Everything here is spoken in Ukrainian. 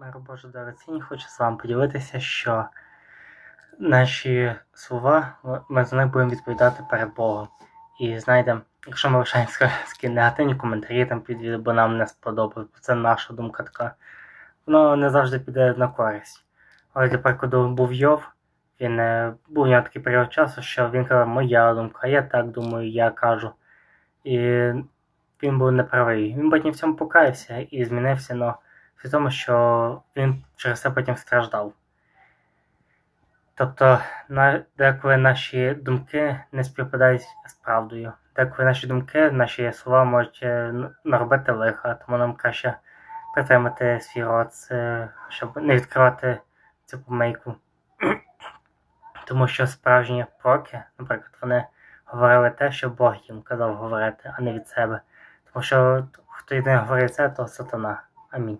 Миру Боже дорогоцінні, хочу з вами поділитися, що наші слова, ми за них будемо відповідати перед Богом. І знаєте, якщо ми лишаємо негативні коментарі там під відео, бо нам не сподобалось, бо це наша думка така, воно не завжди піде на користь. Але для прикладу був Йов, він е, був у нього такий період часу, що він казав, моя думка, я так думаю, я кажу. І він був неправий. Він потім в цьому покаявся і змінився, але тому, що він через це потім страждав. Тобто, деколи наші думки не співпадають з правдою. Деколи наші думки, наші слова можуть е, наробити лиха, тому нам краще притримати свій рот, е, щоб не відкривати цю помийку. Тому що справжні пророки, наприклад, вони говорили те, що Бог їм казав говорити, а не від себе. Тому що хто єдине говорить це, то сатана. Амінь.